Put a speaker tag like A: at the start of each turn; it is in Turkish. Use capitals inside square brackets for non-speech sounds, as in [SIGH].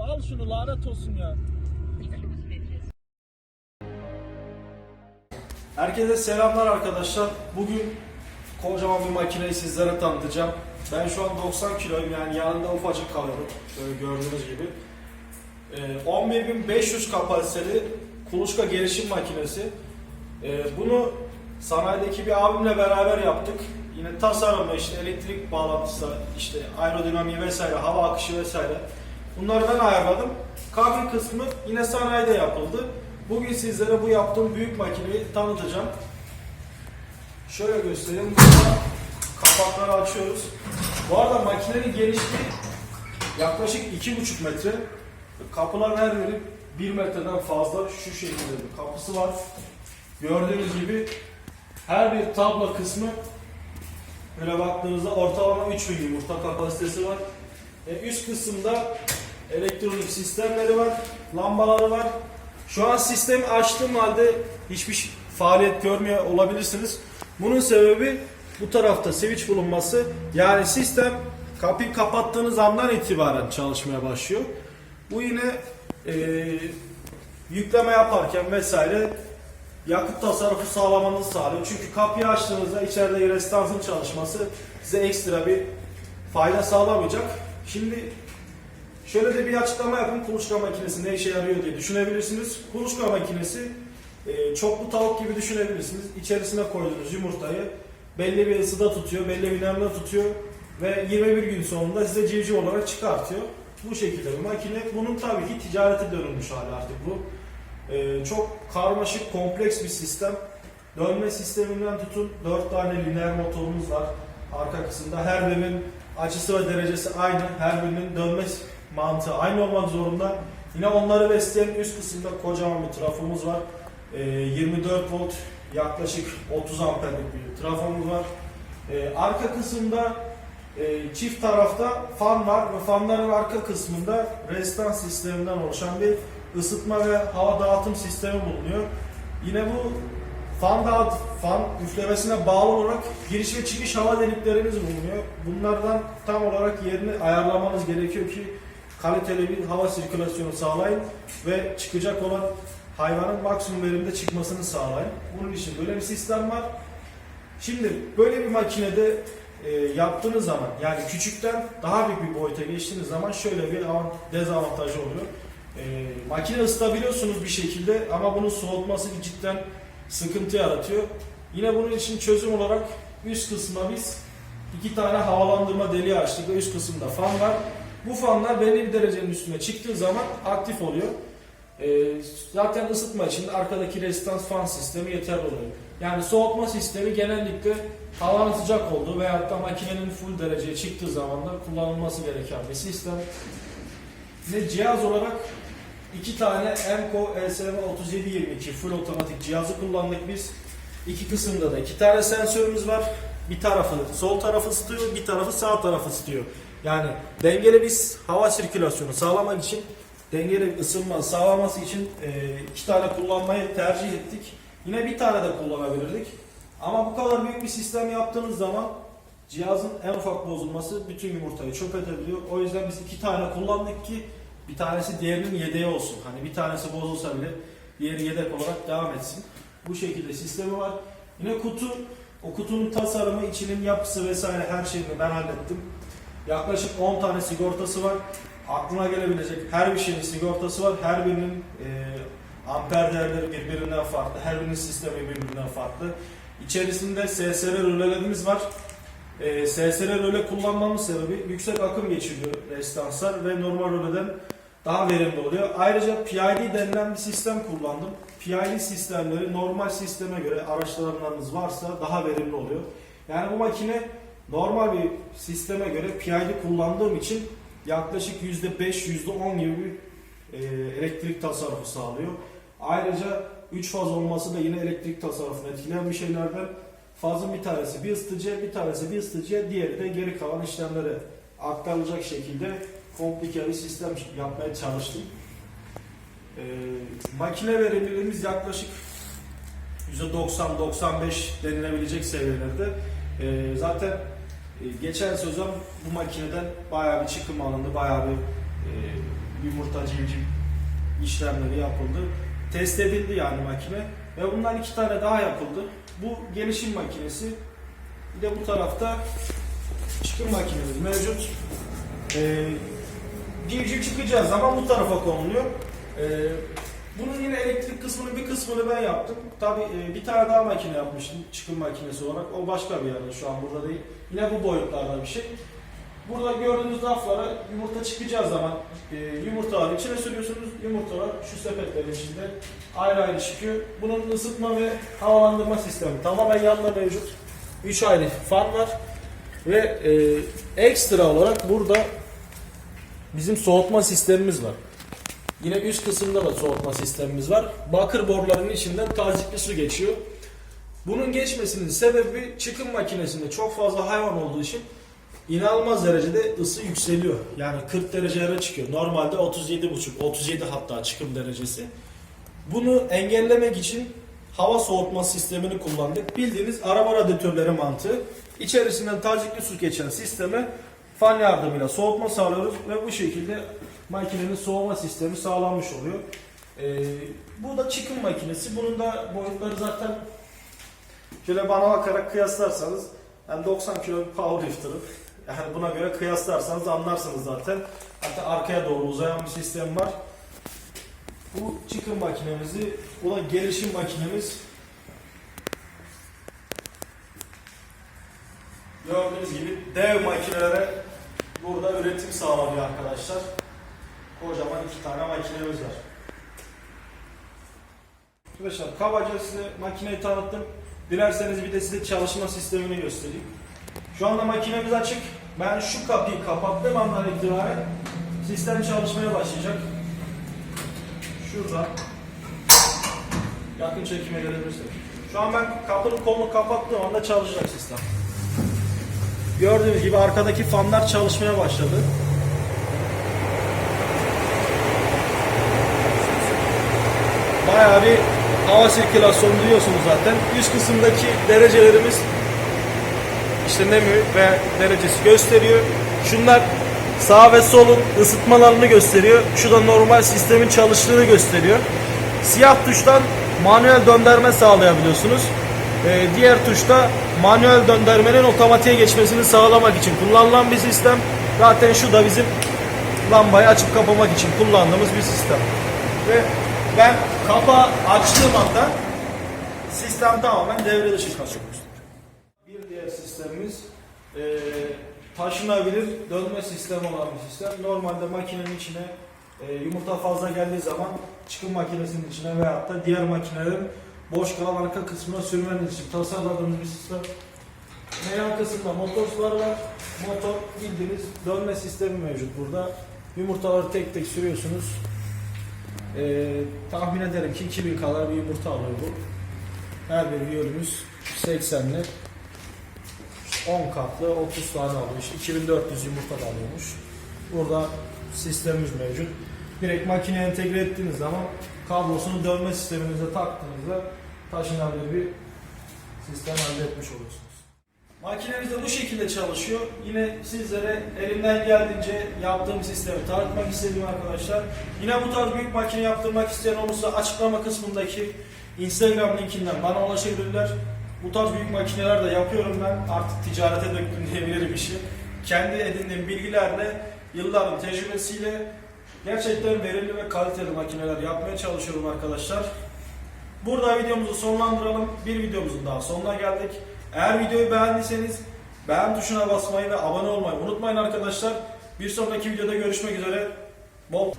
A: al şunu lanet olsun ya. Herkese selamlar arkadaşlar. Bugün kocaman bir makineyi sizlere tanıtacağım. Ben şu an 90 kiloyum yani yanında ufacık kalıyorum. Şöyle gördüğünüz gibi. Ee, 11500 kapasiteli kuluçka gelişim makinesi. Ee, bunu sanayideki bir abimle beraber yaptık. Yine tasarımı, işte elektrik bağlantısı, işte aerodinamiği vesaire, hava akışı vesaire. Bunları ben ayarladım. Kabin kısmı yine sanayide yapıldı. Bugün sizlere bu yaptığım büyük makineyi tanıtacağım. Şöyle göstereyim. Burada kapakları açıyoruz. Bu arada makinenin genişliği yaklaşık 2,5 metre. Kapıların her biri 1 metreden fazla şu şekilde bir kapısı var. Gördüğünüz gibi her bir tablo kısmı böyle baktığınızda ortalama 3000 yumurta kapasitesi var. E, üst kısımda elektronik sistemleri var, lambaları var. Şu an sistemi açtığım halde hiçbir faaliyet görmüyor olabilirsiniz. Bunun sebebi bu tarafta switch bulunması. Yani sistem kapıyı kapattığınız andan itibaren çalışmaya başlıyor. Bu yine e, yükleme yaparken vesaire yakıt tasarrufu sağlamanızı sağlıyor. Çünkü kapıyı açtığınızda içeride restansın çalışması size ekstra bir fayda sağlamayacak. Şimdi şöyle de bir açıklama yapayım. Kuluçka makinesi ne işe yarıyor diye düşünebilirsiniz. Kuluçka makinesi e, çoklu tavuk gibi düşünebilirsiniz. İçerisine koyduğunuz yumurtayı belli bir ısıda tutuyor, belli bir nemde tutuyor ve 21 gün sonunda size civciv olarak çıkartıyor. Bu şekilde bir makine. Bunun tabii ki ticarete dönülmüş hali artık bu. Ee, çok karmaşık, kompleks bir sistem. Dönme sisteminden tutun 4 tane lineer motorumuz var arka kısımda. Her birinin açısı ve derecesi aynı. Her birinin dönme mantığı aynı olmak zorunda. Yine onları besleyen üst kısımda kocaman bir trafomuz var. Ee, 24 volt yaklaşık 30 amperlik bir trafomuz var. Ee, arka kısımda e, çift tarafta fan var ve fanların arka kısmında restans sisteminden oluşan bir ısıtma ve hava dağıtım sistemi bulunuyor. Yine bu fan dağıt fan üflemesine bağlı olarak giriş ve çıkış hava deliklerimiz bulunuyor. Bunlardan tam olarak yerini ayarlamanız gerekiyor ki kaliteli bir hava sirkülasyonu sağlayın ve çıkacak olan hayvanın maksimum verimde çıkmasını sağlayın. Bunun için böyle bir sistem var. Şimdi böyle bir makinede e, yaptığınız zaman yani küçükten daha büyük bir boyuta geçtiğiniz zaman şöyle bir avant- dezavantajı oluyor. E, makine ısıtabiliyorsunuz bir şekilde ama bunun soğutması cidden sıkıntı yaratıyor. Yine bunun için çözüm olarak üst kısma biz iki tane havalandırma deliği açtık ve üst kısımda fan var. Bu fanlar belli bir derecenin üstüne çıktığı zaman aktif oluyor. E, zaten ısıtma için de arkadaki rezistans fan sistemi yeterli oluyor. Yani soğutma sistemi genellikle havanın sıcak olduğu veyahut da makinenin full dereceye çıktığı zaman da kullanılması gereken bir sistem. Ve cihaz olarak iki tane Emco ESM 3722 full otomatik cihazı kullandık biz. İki kısımda da iki tane sensörümüz var. Bir tarafı sol tarafı ısıtıyor, bir tarafı sağ tarafı ısıtıyor. Yani dengeli biz hava sirkülasyonu sağlamak için dengeli ısınma sağlaması için e, iki tane kullanmayı tercih ettik. Yine bir tane de kullanabilirdik. Ama bu kadar büyük bir sistem yaptığınız zaman cihazın en ufak bozulması bütün yumurtayı çöp edebiliyor. O yüzden biz iki tane kullandık ki bir tanesi diğerinin yedeği olsun. Hani bir tanesi bozulsa bile diğeri yedek olarak devam etsin. Bu şekilde sistemi var. Yine kutu, o kutunun tasarımı, içinin yapısı vesaire her şeyini ben hallettim. Yaklaşık 10 tane sigortası var. Aklına gelebilecek her bir şeyin sigortası var. Her birinin e, amper değerleri birbirinden farklı. Her birinin sistemi birbirinden farklı. İçerisinde SSR rölelerimiz var. E, SSR röle kullanmamın sebebi yüksek akım geçiriyor restanslar ve normal röleden daha verimli oluyor. Ayrıca PID denilen bir sistem kullandım. PID sistemleri normal sisteme göre araçlarınız varsa daha verimli oluyor. Yani bu makine normal bir sisteme göre PID kullandığım için yaklaşık %5, %10 gibi bir e, elektrik tasarrufu sağlıyor. Ayrıca 3 faz olması da yine elektrik tasarrufunu etkileyen bir şeylerden. Fazın bir tanesi bir ısıtıcıya, bir tanesi bir ısıtıcıya, diğeri de geri kalan işlemlere aktarılacak şekilde komplike bir sistem yapmaya çalıştım. E, makine verimliliğimiz yaklaşık %90-95 denilebilecek seviyelerde. E, zaten geçen sezon bu makineden bayağı bir çıkım alındı, bayağı bir e, yumurta civciv işlemleri yapıldı. Test edildi yani makine. Ve bundan iki tane daha yapıldı. Bu gelişim makinesi. Bir de bu tarafta çıkım makinemiz mevcut. Ee, civciv çıkacağı zaman bu tarafa konuluyor. Ee, bunun yine elektrik kısmını bir kısmını ben yaptım. Tabi bir tane daha makine yapmıştım çıkım makinesi olarak. O başka bir yerde şu an burada değil. Yine bu boyutlarda bir şey. Burada gördüğünüz raflara yumurta çıkacağı zaman e, yumurtaları içine sürüyorsunuz. Yumurtalar şu sepetlerin içinde ayrı ayrı çıkıyor. Bunun ısıtma ve havalandırma sistemi tamamen yanında mevcut. 3 ayrı fan var. Ve e, ekstra olarak burada bizim soğutma sistemimiz var. Yine üst kısımda da soğutma sistemimiz var. Bakır boruların içinden tazikli su geçiyor. Bunun geçmesinin sebebi çıkım makinesinde çok fazla hayvan olduğu için inanılmaz derecede ısı yükseliyor. Yani 40 derecelere çıkıyor. Normalde 37,5, 37 hatta çıkım derecesi. Bunu engellemek için hava soğutma sistemini kullandık. Bildiğiniz araba radyatörleri mantığı. İçerisinden tazikli su geçen sisteme fan yardımıyla soğutma sağlıyoruz ve bu şekilde makinenin soğuma sistemi sağlanmış oluyor. Ee, bu da çıkım makinesi. Bunun da boyutları zaten şöyle bana bakarak kıyaslarsanız yani 90 kilo bir powerlifter'ım. [LAUGHS] Yani buna göre kıyaslarsanız anlarsınız zaten. Hatta arkaya doğru uzayan bir sistem var. Bu çıkım makinemizi, bu da gelişim makinemiz. Gördüğünüz gibi dev makinelere burada üretim sağlanıyor arkadaşlar. Kocaman iki tane makinemiz var. Arkadaşlar kabaca size makineyi tanıttım. Dilerseniz bir de size çalışma sistemini göstereyim. Şu anda makinemiz açık. Ben şu kapıyı kapattığım andan itibaren sistem çalışmaya başlayacak. Şurada yakın çekime gelebilirsiniz. Şu an ben kapının kolunu kapattığım anda çalışacak sistem. Gördüğünüz gibi arkadaki fanlar çalışmaya başladı. Bayağı bir hava sirkülasyonu duyuyorsunuz zaten. Üst kısımdaki derecelerimiz işte nemi ve derecesi gösteriyor. Şunlar sağ ve solun ısıtmalarını gösteriyor. Şu da normal sistemin çalıştığını gösteriyor. Siyah tuştan manuel döndürme sağlayabiliyorsunuz. Ee, diğer tuşta manuel döndürmenin otomatiğe geçmesini sağlamak için kullanılan bir sistem. Zaten şu da bizim lambayı açıp kapamak için kullandığımız bir sistem. Ve ben kapağı açtığım anda sistem tamamen devre dışı kalıyor. Bir diğer sistemimiz eee, taşınabilir dönme sistemi olan bir sistem. Normalde makinenin içine eee, yumurta fazla geldiği zaman çıkım makinesinin içine veyahut da diğer makinelerin boş kalan arka kısmına sürmeniz için tasarladığımız bir sistem. Ve yan kısımda motorlar var. Motor bildiğiniz dönme sistemi mevcut burada. Yumurtaları tek tek sürüyorsunuz. Eee tahmin ederim ki 2000 kadar bir yumurta alıyor bu. Her bir yönümüz 80'li. 10 katlı 30 tane. İşte 2400 yumurta da alıyormuş. Burada sistemimiz mevcut. Direkt makineye entegre ettiğiniz zaman kablosunu dönme sisteminize taktığınızda taşınabilir bir sistem elde etmiş oluyorsunuz. Makinemiz de bu şekilde çalışıyor. Yine sizlere elimden geldiğince yaptığım sistemi tanıtmak istedim arkadaşlar. Yine bu tarz büyük makine yaptırmak isteyen olursa açıklama kısmındaki Instagram linkinden bana ulaşabilirler. Bu tarz büyük makineler de yapıyorum ben. Artık ticarete döktüm diyebilirim işi. Kendi edindiğim bilgilerle, yılların tecrübesiyle gerçekten verimli ve kaliteli makineler yapmaya çalışıyorum arkadaşlar. Burada videomuzu sonlandıralım. Bir videomuzun daha sonuna geldik. Eğer videoyu beğendiyseniz beğen tuşuna basmayı ve abone olmayı unutmayın arkadaşlar. Bir sonraki videoda görüşmek üzere. Bol